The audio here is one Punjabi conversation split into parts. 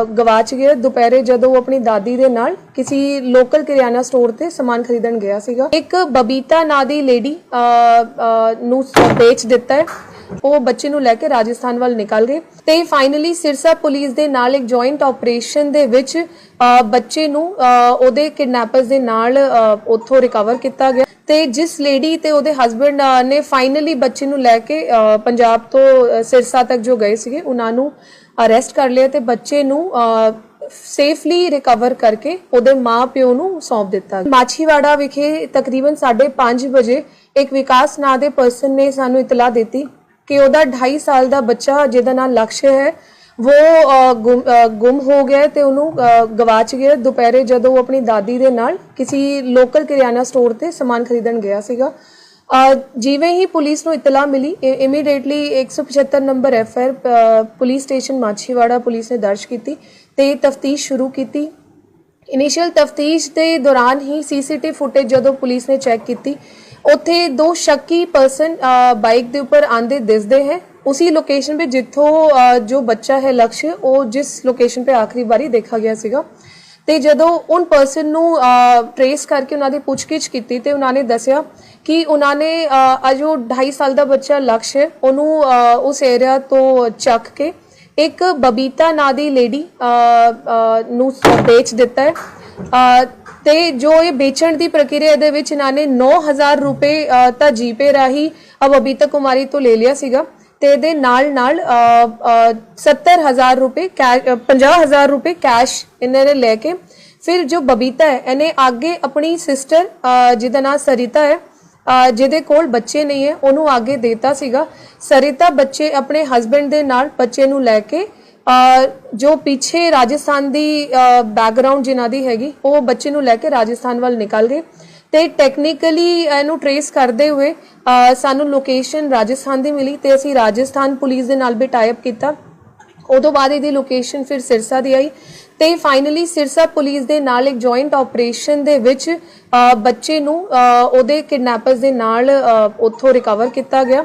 ਅ, ਗਵਾਚ ਗਿਆ। ਦੁਪਹਿਰੇ ਜਦੋਂ ਉਹ ਆਪਣੀ ਦਾਦੀ ਦੇ ਨਾਲ ਕਿਸੇ ਲੋਕਲ ਕਿਰਿਆਨਾ ਸਟੋਰ ਤੇ ਸਮਾਨ ਖਰੀਦਣ ਗਿਆ ਸੀਗਾ। ਇੱਕ ਬਬੀਤਾ ਨਾਂ ਦੀ ਲੇਡੀ ਨੂੰ ਵੇਚ ਦਿੱਤਾ ਹੈ। ਉਹ ਬੱਚੇ ਨੂੰ ਲੈ ਕੇ ਰਾਜਸਥਾਨ ਵੱਲ ਨਿਕਲ ਗਏ ਤੇ ਫਾਈਨਲੀ ਸਿਰਸਾ ਪੁਲਿਸ ਦੇ ਨਾਲ ਇੱਕ ਜੁਆਇੰਟ ਆਪਰੇਸ਼ਨ ਦੇ ਵਿੱਚ ਬੱਚੇ ਨੂੰ ਅ, ਉਹਦੇ ਕਿਡਨੈਪਰਸ ਦੇ ਨਾਲ ਅ, ਉੱਥੋਂ ਰਿਕਵਰ ਕੀਤਾ ਗਿਆ ਤੇ ਜਿਸ ਲੇਡੀ ਤੇ ਉਹਦੇ ਹਸਬੰਡ ਨੇ ਫਾਈਨਲੀ ਬੱਚੇ ਨੂੰ ਲੈ ਕੇ ਪੰਜਾਬ ਤੋਂ ਸਿਰਸਾ ਤੱਕ ਜੋ ਗਏ ਸੀਗੇ ਉਹਨਾਂ ਨੂੰ ਅਰੈਸਟ ਕਰ ਲਿਆ ਤੇ ਬੱਚੇ ਨੂੰ ਸੇਫਲੀ ਰਿਕਵਰ ਕਰਕੇ ਉਹਦੇ ਮਾਂ-ਪਿਓ ਨੂੰ ਸੌਂਪ ਦਿੱਤਾ। ਮਾਛੀਵਾੜਾ ਵਿਖੇ ਤਕਰੀਬਨ 5:30 ਵਜੇ ਇੱਕ ਵਿਕਾਸ ਨਾਂ ਦੇ ਪਰਸਨ ਨੇ ਸਾਨੂੰ ਇਤਲਾਹ ਦਿੱਤੀ ਕਿ ਉਹਦਾ 2.5 ਸਾਲ ਦਾ ਬੱਚਾ, ਜਿਹਦਾ ਨਾਮ ਲਕਸ਼ ਹੈ, ਉਹ ਗੁੰਮ ਗੁੰਮ ਹੋ ਗਿਆ ਹੈ ਤੇ ਉਹਨੂੰ ਗਵਾਚ ਗਿਆ। ਦੁਪਹਿਰੇ ਜਦੋਂ ਉਹ ਆਪਣੀ ਦਾਦੀ ਦੇ ਨਾਲ ਕਿਸੇ ਲੋਕਲ ਕਿਰਿਆਨਾ ਸਟੋਰ ਤੇ ਸਮਾਨ ਖਰੀਦਣ ਗਿਆ ਸੀਗਾ ਜਿਵੇਂ ਹੀ ਪੁਲਿਸ ਨੂੰ ਇਤਲਾਹ ਮਿਲੀ immediately 175 number FIR police station Machhiwara police ਨੇ ਦਰਜ ਕੀਤੀ ਤੇ ਤਫਤੀਸ਼ ਸ਼ੁਰੂ ਕੀਤੀ। ਇਨੀਸ਼ੀਅਲ ਤਫਤੀਸ਼ ਦੇ ਦੌਰਾਨ ਹੀ ਸੀਸੀਟੀਵੀ ਫੁਟੇਜ ਜਦੋਂ ਪੁਲਿਸ ਨੇ ਚੈੱਕ ਕੀਤੀ, ਉੱਥੇ ਦੋ ਸ਼ੱਕੀ ਪਰਸਨ ਬਾਈਕ ਦੇ ਉੱਪਰ ਆਂਦੇ ਦਿਸਦੇ ਹੈ। ਉਸੇ ਲੋਕੇਸ਼ਨ 'ਤੇ ਜਿੱਥੋਂ ਜੋ ਬੱਚਾ ਹੈ ਲਕਸ਼, ਉਹ ਜਿਸ ਲੋਕੇਸ਼ਨ 'ਤੇ ਆਖਰੀ ਵਾਰੀ ਦੇਖਿਆ ਗਿਆ ਸੀਗਾ। ਤੇ ਜਦੋਂ ਉਨ ਪਰਸਨ ਨੂੰ ਟਰੇਸ ਕਰਕੇ ਉਹਨਾਂ ਦੀ ਪੁੱਛਗਿੱਛ ਕੀਤੀ ਤੇ ਉਹਨਾਂ ਨੇ ਦੱਸਿਆ ਕਿ ਉਹਨਾਂ ਨੇ ਅ, ਅਜੋ 2.5 ਸਾਲ ਦਾ ਬੱਚਾ ਲਕਸ਼ ਹੈ ਉਹਨੂੰ ਉਸ ਏਰੀਆ ਤੋਂ ਚੱਕ ਕੇ ਇੱਕ ਬਬੀਤਾ ਨਾਂ ਦੀ ਲੇਡੀ ਨੂੰ ਵੇਚ ਦਿੱਤਾ ਹੈ। ਤੇ ਜੋ ਇਹ ਵੇਚਣ ਦੀ ਪ੍ਰਕਿਰਿਆ ਦੇ ਵਿੱਚ ਇਹਨਾਂ ਨੇ 9000 ਰੁਪਏ ਅ, ਤਾਂ ਜੀਪੇ ਰਾਹੀਂ ਅ, ਬਬੀਤਾ ਕੁਮਾਰੀ ਤੋਂ ਲੈ ਲਿਆ ਸੀਗਾ। ਤੇ ਇਹਦੇ ਨਾਲ ਨਾਲ ਅ, ਅ, 70000 ਰੁਪਏ ਕੈਸ਼ 50000 ਰੁਪਏ ਕੈਸ਼ ਇਹਨਾਂ ਨੇ ਲੈ ਕੇ ਫਿਰ ਜੋ ਬਬੀਤਾ ਹੈ ਇਹਨੇ ਅੱਗੇ ਆਪਣੀ ਸਿਸਟਰ ਜਿਹਦਾ ਨਾਮ ਸਰਿਤਾ ਹੈ ਜਿਹਦੇ ਕੋਲ ਬੱਚੇ ਨਹੀਂ ਹੈ ਉਹਨੂੰ ਅੱਗੇ ਦੇਤਾ ਸੀਗਾ। ਸਰਿਤਾ ਬੱਚੇ ਆਪਣੇ ਹਸਬੰਡ ਦੇ ਨਾਲ ਬੱਚੇ ਨੂੰ ਲੈ ਕੇ ਜੋ ਪਿੱਛੇ ਰਾਜਸਥਾਨ ਦੀ ਬੈਕਗ੍ਰਾਉਂਡ ਜਿਨ੍ਹਾਂ ਦੀ ਹੈਗੀ, ਉਹ ਬੱਚੇ ਨੂੰ ਲੈ ਕੇ ਰਾਜਸਥਾਨ ਵੱਲ ਨਿਕਲ ਗਏ ਤੇ ਟੈਕਨੀਕਲੀ ਇਹਨੂੰ ਟਰੇਸ ਕਰਦੇ ਹੋਏ ਸਾਨੂੰ ਲੋਕੇਸ਼ਨ ਰਾਜਸਥਾਨ ਦੀ ਮਿਲੀ ਤੇ ਅਸੀਂ ਰਾਜਸਥਾਨ ਪੁਲਿਸ ਦੇ ਨਾਲ ਵੀ ਟਾਈ ਅਪ ਕੀਤਾ। ਉਦੋਂ ਬਾਅਦ ਇਹਦੀ ਲੋਕੇਸ਼ਨ ਫਿਰ ਸਿਰਸਾ ਦੀ ਆਈ ਤੇ ਫਾਈਨਲੀ ਸਿਰਸਾ ਪੁਲਿਸ ਦੇ ਨਾਲ ਇੱਕ ਜੁਆਇੰਟ ਆਪਰੇਸ਼ਨ ਦੇ ਵਿੱਚ ਬੱਚੇ ਨੂੰ ਉਹਦੇ ਕਿਡਨੈਪਰਸ ਦੇ ਨਾਲ ਉੱਥੋਂ ਰਿਕਵਰ ਕੀਤਾ ਗਿਆ।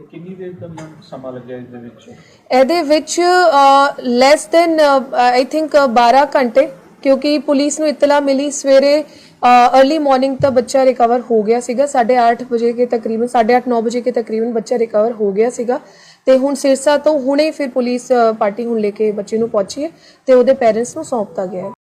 ਕਿੰਨੀ ਦੇਰ ਦਾ ਸਮਾਂ ਲੱਗਿਆ ਇਸ ਦੇ ਵਿੱਚ? ਇਹਦੇ ਵਿੱਚ ਲੈਸ ਦੈਨ ਆਈ ਥਿੰਕ 12 ਘੰਟੇ, ਕਿਉਂਕਿ ਪੁਲਿਸ ਨੂੰ ਇਤਲਾ ਮਿਲੀ ਸਵੇਰੇ अर्ਲੀ ਮਾਰਨਿੰਗ ਤਾਂ ਬੱਚਾ ਰਿਕਵਰ ਹੋ ਗਿਆ ਸੀਗਾ। 8:30 ਵਜੇ ਕੇ ਤਕਰੀਬਨ 8:30 9 ਵਜੇ ਕੇ ਤਕਰੀਬਨ ਬੱਚਾ ਰਿਕਵਰ ਹੋ ਗਿਆ ਸੀਗਾ। ਤੇ ਹੁਣ ਸਿਰਸਾ ਤੋਂ ਹੁਣੇ ਫਿਰ ਪੁਲਿਸ ਪਾਰਟੀ ਹੁਣ ਲੈ ਕੇ ਬੱਚੇ ਨੂੰ ਪਹੁੰਚੀ ਹੈ ਤੇ ਉਹਦੇ ਪੇਰੈਂਟਸ ਨੂੰ ਸੌਂਪਤਾ ਗਿਆ ਹੈ।